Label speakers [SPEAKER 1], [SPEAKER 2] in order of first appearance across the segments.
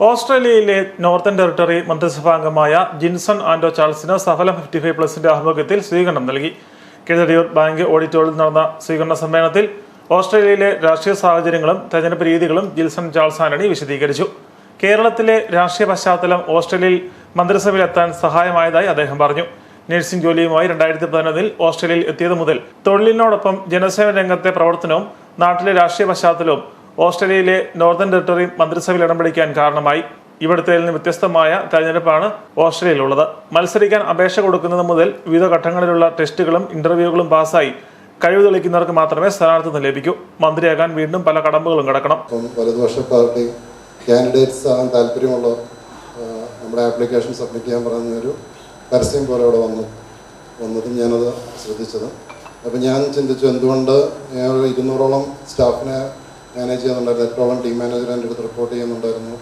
[SPEAKER 1] ഓസ്ട്രേലിയയിലെ northern territory മന്ത്രിസഭാംഗമായ ജിൻസൺ ആൻഡോ ചാൾസിന് സഫലം ഫിഫ്റ്റി ഫൈവ് പ്ലസിന്റെ ആഭിമുഖ്യത്തിൽ സ്വീകരണം നൽകി. കിഴടിയൂർ ബാങ്ക് ഓഡിറ്റോറിയത്തിൽ നടന്ന സ്വീകരണ സമ്മേളനത്തിൽ ഓസ്ട്രേലിയയിലെ രാഷ്ട്രീയ സാഹചര്യങ്ങളും തെരഞ്ഞെടുപ്പ് രീതികളും ജിൽസൺ ചാൾസ് ആന്റണി വിശദീകരിച്ചു. കേരളത്തിലെ രാഷ്ട്രീയ പശ്ചാത്തലം ഓസ്ട്രേലിയയിൽ മന്ത്രിസഭയിലെത്താൻ സഹായമായതായി അദ്ദേഹം പറഞ്ഞു. നഴ്സിംഗ് ജോലിയുമായി രണ്ടായിരത്തി പതിനൊന്നിൽ ഓസ്ട്രേലിയയിൽ എത്തിയത് മുതൽ തൊഴിലിനോടൊപ്പം ജനസേവന രംഗത്തെ പ്രവർത്തനവും നാട്ടിലെ രാഷ്ട്രീയ പശ്ചാത്തലവും ഓസ്ട്രേലിയയിലെ നോർത്തേൺ ടെറിട്ടറി മന്ത്രിസഭയിൽ ഇടം പിടിക്കാൻ കാരണമായി. ഇവിടുത്തെ നിന്ന് വ്യത്യസ്തമായ തെരഞ്ഞെടുപ്പാണ് ഓസ്ട്രേലിയയിലുള്ളത്. മത്സരിക്കാൻ അപേക്ഷ കൊടുക്കുന്നത് മുതൽ വിവിധ ഘട്ടങ്ങളിലുള്ള ടെസ്റ്റുകളും ഇന്റർവ്യൂകളും പാസ്സായി. കഴിവ് തെളിയിക്കുന്നവർക്ക് മാത്രമേ സ്ഥാനാർത്ഥിത്വം ലഭിക്കൂ. മന്ത്രിയാകാൻ വീണ്ടും പല കടമ്പകളും കിടക്കണം.
[SPEAKER 2] പാർട്ടി കാൻഡിഡേറ്റ്സ് ആകാൻ താല്പര്യമുള്ള നമ്മുടെ ആപ്ലിക്കേഷൻ സബ്മിറ്റ് ചെയ്യാൻ പറഞ്ഞൊരു പരസ്യം പോലെ അവിടെ വന്നു. വന്നതും ഞാനത് ശ്രദ്ധിച്ചത്. അപ്പം ഞാൻ ചിന്തിച്ചു എന്തുകൊണ്ട് ഇരുന്നൂറോളം സ്റ്റാഫിനെ മാനേജ് ചെയ്യുന്നുണ്ടായിരുന്നു. എപ്പോഴും ടീം മാനേജർ എന്റെ അടുത്ത് റിപ്പോർട്ട് ചെയ്യുന്നുണ്ടായിരുന്നു.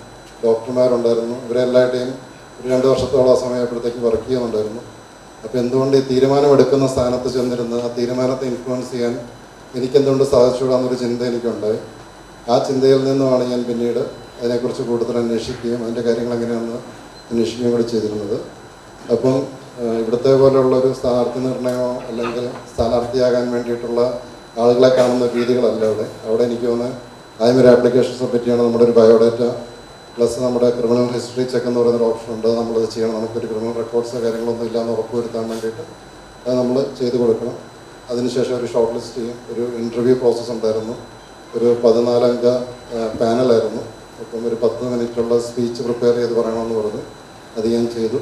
[SPEAKER 2] ഡോക്ടർമാരുണ്ടായിരുന്നു. ഇവരെല്ലാവരുടെയും ഒരു രണ്ട് വർഷത്തോളം ആ സമയപ്പോഴത്തേക്ക് വർക്ക് ചെയ്യുന്നുണ്ടായിരുന്നു. അപ്പോൾ എന്തുകൊണ്ട് ഈ തീരുമാനമെടുക്കുന്ന സ്ഥാനത്ത് ചെന്നിരുന്ന് ആ തീരുമാനത്തെ ഇൻഫ്ലുവൻസ് ചെയ്യാൻ എനിക്കെന്തുകൊണ്ട് സാധിച്ചുകൂടാന്നൊരു ചിന്ത എനിക്കുണ്ടായി. ആ ചിന്തയിൽ നിന്നുമാണ് ഞാൻ പിന്നീട് അതിനെക്കുറിച്ച് കൂടുതൽ അന്വേഷിക്കുകയും അതിന്റെ കാര്യങ്ങൾ എങ്ങനെയാണെന്ന് അന്വേഷിക്കുകയും കൂടി ചെയ്തിരുന്നത്. അപ്പം ഇവിടുത്തെ പോലെയുള്ള ഒരു സ്ഥാനാർത്ഥി നിർണയമോ അല്ലെങ്കിൽ സ്ഥാനാർത്ഥിയാകാൻ വേണ്ടിയിട്ടുള്ള ആളുകളെ കാണുന്ന രീതികളല്ല അവിടെ. അവിടെ എനിക്ക് തോന്നുന്നത് ആദ്യം ഒരു ആപ്ലിക്കേഷൻ സബ്മിറ്റ് ചെയ്യണം. നമ്മുടെ ഒരു ബയോഡേറ്റ പ്ലസ് നമ്മുടെ ക്രിമിനൽ ഹിസ്റ്ററി ചെക്ക് എന്ന് പറയുന്നൊരു ഓപ്ഷൻ ഉണ്ട്. നമ്മളത് ചെയ്യണം. നമുക്കൊരു ക്രിമിനൽ റെക്കോർഡ്സോ കാര്യങ്ങളൊന്നും ഇല്ലാന്ന് ഉറപ്പുവരുത്താൻ വേണ്ടിയിട്ട്. അത് നമ്മൾ ചെയ്ത് കൊടുക്കണം. അതിനുശേഷം ഒരു ഷോർട്ട് ലിസ്റ്റ് ചെയ്യും. ഒരു ഇന്റർവ്യൂ പ്രോസസ്സ് ഉണ്ടായിരുന്നു. ഒരു പതിനാലംഗ പാനലായിരുന്നു അപ്പം ഒരു പത്ത് മിനിറ്റുള്ള സ്പീച്ച് പ്രിപ്പയർ ചെയ്ത് പറയണമെന്ന് പറഞ്ഞു. അത് ഞാൻ ചെയ്തു.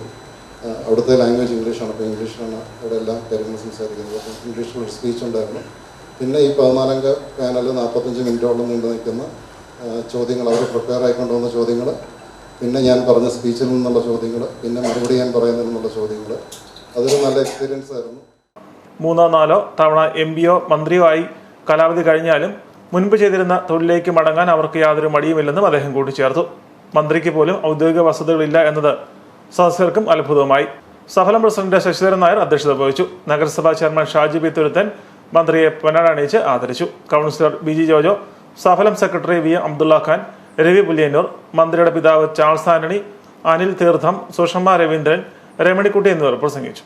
[SPEAKER 2] അവിടുത്തെ ലാംഗ്വേജ് ഇംഗ്ലീഷാണ്. അപ്പോൾ ഇംഗ്ലീഷിലാണ് അവിടെ എല്ലാം കാര്യങ്ങളും സംസാരിക്കുന്നത്. അപ്പം ഇംഗ്ലീഷിലൊരു സ്പീച്ച് ഉണ്ടായിരുന്നു. പിന്നെ ഈ പതിനാലംഗ പാനൽ നാൽപ്പത്തഞ്ച് മിനിറ്റോളം നീണ്ടു നിൽക്കുന്ന ചോദ്യങ്ങൾ അവർ പ്രിപ്പയർ ആയിക്കൊണ്ടുവന്ന ചോദ്യങ്ങൾ പിന്നെ ഞാൻ പറഞ്ഞ സ്പീച്ചിൽ നിന്നുള്ള ചോദ്യങ്ങൾ പിന്നെ മറുപടി ഞാൻ പറയുന്നതിൽ നിന്നുള്ള ചോദ്യങ്ങൾ അതൊരു നല്ല എക്സ്പീരിയൻസ് ആയിരുന്നു.
[SPEAKER 1] മൂന്നോ നാലോ തവണ എം പിയോ മന്ത്രിയോ ആയി കാലാവധി കഴിഞ്ഞാലും മുൻപ് ചെയ്തിരുന്ന തൊഴിലേക്ക് മടങ്ങാൻ അവർക്ക് യാതൊരു മടിയുമില്ലെന്നും അദ്ദേഹം കൂട്ടിച്ചേർത്തു. മന്ത്രിക്ക് പോലും ഔദ്യോഗിക വസതികളില്ല എന്നത് സദസ്യർക്കും അത്ഭുതവുമായി. സഫലം പ്രസിഡന്റ് ശശിധരൻ നായർ അധ്യക്ഷത വഹിച്ചു. നഗരസഭാ ചെയർമാൻ ഷാജി പി തുരുത്തൻ മന്ത്രിയെ പൊന്നാടണിയിച്ച് ആദരിച്ചു. Councillor B G Jojo Saphalam secretary V Abdulla Khan Ravi Pulliyannur മന്ത്രിയുടെ പിതാവ് ചാൾസ് ആന്റണി അനിൽ തീർത്ഥം സുഷമ രവീന്ദ്രൻ രമണിക്കുട്ടി എന്നിവർ പ്രസംഗിച്ചു.